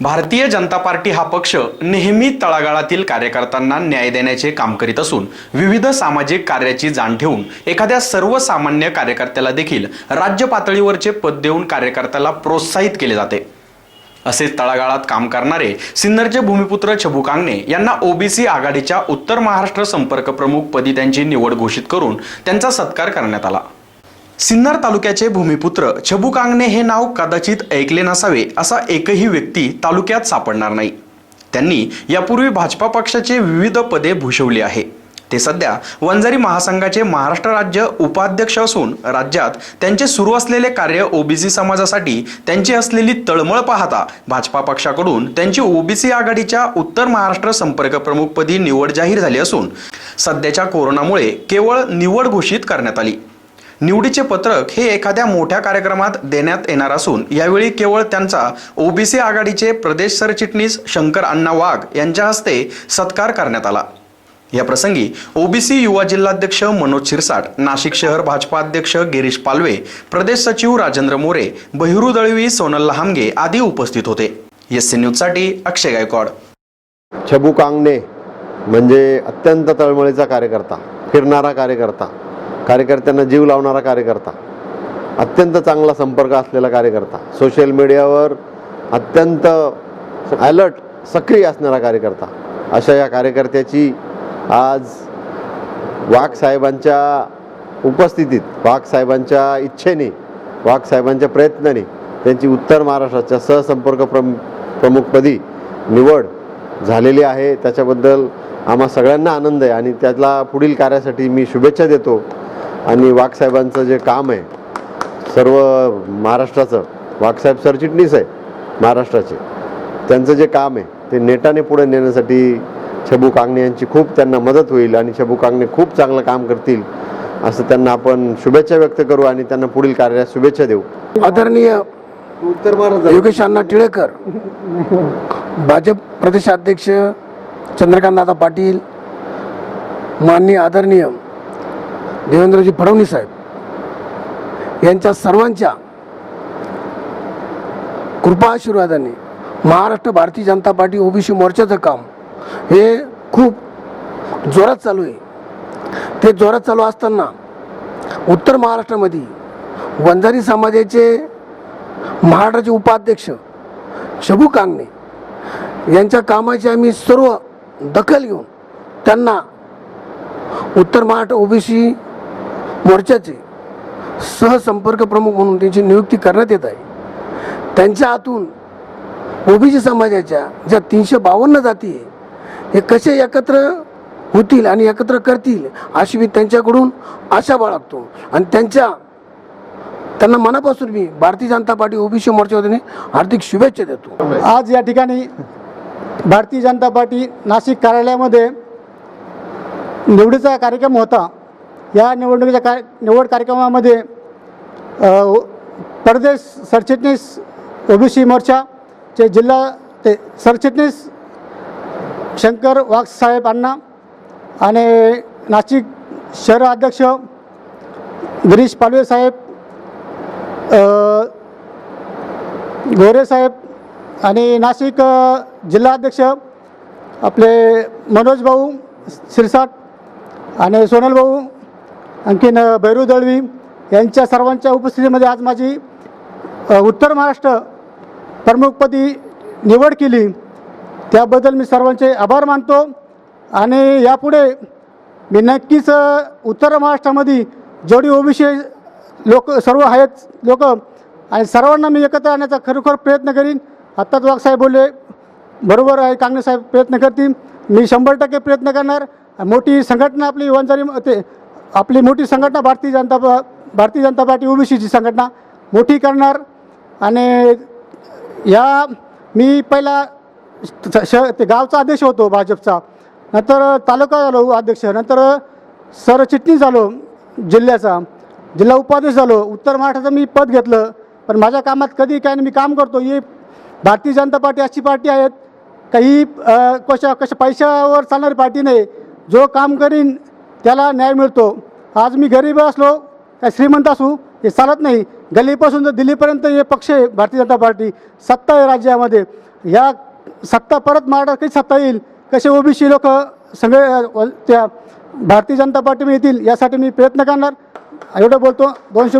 Bharatiya Janata party हा पक्ष नेहमी तळागाळातील कार्यकर्त्यांना न्याय देण्याचे काम करीत असून विविध सामाजिक कार्याची जाण ठेवून एखाद्या सर्वसामान्य कार्यकर्त्याला देखील राज्य पातळीवरचे पद देऊन कार्यकर्त्याला प्रोत्साहित केले जाते. असे तळागाळात काम करणारे सिन्नरचे भूमिपुत्र छबू कांगणे यांना ओबीसी आघाडीच्या उत्तर महाराष्ट्र संपर्क प्रमुख पदी त्यांची निवड घोषित करून त्यांचा सत्कार करण्यात आला. सिन्नर तालुक्याचे भूमिपुत्र छबू कांगणे हे नाव कदाचित ऐकले नसावे असा एकही व्यक्ती तालुक्यात सापडणार नाही. त्यांनी यापूर्वी भाजपा पक्षाचे विविध पदे भूषवली आहे. ते सध्या वंजारी महासंघाचे महाराष्ट्र राज्य उपाध्यक्ष असून राज्यात त्यांचे सुरू असलेले कार्य ओबीसी समाजासाठी त्यांची असलेली तळमळ पाहता भाजपा पक्षाकडून त्यांची ओबीसी आघाडीच्या उत्तर महाराष्ट्र संपर्क प्रमुखपदी निवड जाहीर झाली असून सध्याच्या कोरोनामुळे केवळ निवड घोषित करण्यात आली. निवडीचे पत्रक हे एखाद्या मोठ्या कार्यक्रमात देण्यात येणार असून यावेळी केवळ त्यांचा ओबीसी आघाडीचे प्रदेश सरचिटणीस शंकर अण्णा वाघ यांच्या हस्ते सत्कार करण्यात आला. या प्रसंगी ओबीसी युवा जिल्हाध्यक्ष मनोज शिरसाट नाशिक शहर भाजपा अध्यक्ष गिरीश पालवे प्रदेश सचिव राजेंद्र मोरे बहिरू दळवी सोनल लहामगे आदी उपस्थित होते. एस सी न्यूजसाठी अक्षय गायकवाड. छबू कांगणे म्हणजे अत्यंत तळमळीचा कार्यकर्ता फिरणारा कार्यकर्ता. कार्यकर्त्यांना जीव लावणारा कार्यकर्ता अत्यंत चांगला संपर्क असलेला कार्यकर्ता सोशल मीडियावर अत्यंत अलर्ट सक्रिय असणारा कार्यकर्ता. अशा या कार्यकर्त्याची आज वाघ साहेबांच्या उपस्थितीत वाघ साहेबांच्या इच्छेने वाघ साहेबांच्या प्रयत्नाने त्यांची उत्तर महाराष्ट्राच्या सहसंपर्क प्रम प्रमुखपदी निवड झालेली आहे. त्याच्याबद्दल आम्हा सगळ्यांना आनंद आहे आणि त्याला पुढील कार्यासाठी मी शुभेच्छा देतो. आणि वाघसाहेबांचं जे काम आहे सर्व महाराष्ट्राचं वाघसाहेब सरचिटणीस आहे महाराष्ट्राचे. त्यांचं जे काम आहे ते नेटाने पुढे नेण्यासाठी छबू कांगणे यांची खूप त्यांना मदत होईल आणि छबू कांगणे खूप चांगलं काम करतील असं त्यांना आपण शुभेच्छा व्यक्त करू आणि त्यांना पुढील कार्यात शुभेच्छा देऊ. आदरणीय उत्तर महाराष्ट्र योगेश अण्णा टिळेकर भाजप प्रदेशाध्यक्ष चंद्रकांतदादा पाटील माननीय आदरणीय देवेंद्रजी फडणवीस साहेब यांच्या सर्वांच्या कृपा आशीर्वादाने महाराष्ट्र भारतीय जनता पार्टी ओबीसी मोर्चाचं काम हे खूप जोरात चालू आहे. ते जोरात चालू असताना उत्तर महाराष्ट्रामध्ये वंजारी समाजाचे महाराष्ट्राचे उपाध्यक्ष शबू कांगणे यांच्या कामाची आम्ही सर्व दखल घेऊन त्यांना उत्तर महाराष्ट्र ओबीसी मोर्चाचे सहसंपर्क प्रमुख म्हणून त्यांची नियुक्ती करण्यात येत आहे. त्यांच्या हातून ओबीसी समाजाच्या ज्या तीनशे बावन्न जाती आहे हे कसे एकत्र होतील आणि एकत्र करतील अशी मी त्यांच्याकडून आशा बाळगतो. आणि त्यांच्या त्यांना मनापासून मी भारतीय जनता पार्टी ओबीसी मोर्चा वतीने हार्दिक शुभेच्छा देतो. आज या ठिकाणी भारतीय जनता पार्टी नाशिक कार्यालयामध्ये निवडीचा कार्यक्रम होता. या निवडणुकीच्या काय निवड कार्यक्रमामध्ये परदेश सरचिटणीस ओबीसी मोर्चाचे जिल्हा ते सरचिटणीस शंकर वाघसाहेब अण्णा आणि नाशिक शहर अध्यक्ष गिरीश पालवे साहेब गोरे साहेब आणि नाशिक जिल्हाध्यक्ष आपले मनोज भाऊ शिरसाट आणि सोनल भाऊ आणखीन भैरू दळवी यांच्या सर्वांच्या उपस्थितीमध्ये आज माझी उत्तर महाराष्ट्र प्रमुखपदी निवड केली. त्याबद्दल मी सर्वांचे आभार मानतो. आणि यापुढे मी नक्कीच उत्तर महाराष्ट्रामध्ये जेवढी ओबीसी लोक सर्व आहेत लोक आणि सर्वांना मी एकत्र आणण्याचा खरोखर प्रयत्न करीन. आत्ताच वाघसाहेब बोलले बरोबर आहे कांगणे साहेब प्रयत्न करतील. मी शंभर टक्के प्रयत्न करणार. मोठी संघटना आपली वंजारी ते आपली मोठी संघटना भारतीय जनता पा- भारतीय जनता पार्टी ओबीसीची संघटना मोठी करणार. आणि या मी पहिला श- ते गावचा अध्यक्ष होतो भाजपचा. नंतर तालुका झालो अध्यक्ष नंतर सरचिटणीस झालो जिल्ह्याचा. जिल्हा उपाध्यक्ष झालो. उत्तर महाराष्ट्राचं मी पद घेतलं पण माझ्या कामात कधी काय नाही मी काम करतो. ही भारतीय जनता पार्टी अशी पार्टी आहेत काही कशा कशा पैशावर चालणारी पार्टी नाही. जो काम करीन त्याला न्याय मिळतो. आज मी गरीब असलो काय श्रीमंत असू हे चालत नाही. गल्लीपासून तर दिल्लीपर्यंत हे पक्ष आहे भारतीय जनता पार्टी सत्ता आहे राज्यामध्ये. या सत्ता परत महाराष्ट्रात कधी सत्ता येईल? कसे ओबीसी लोक सगळे त्या भारतीय जनता पार्टीमध्ये येतील? यासाठी मी प्रयत्न करणार. एवढं बोलतो. दोनशे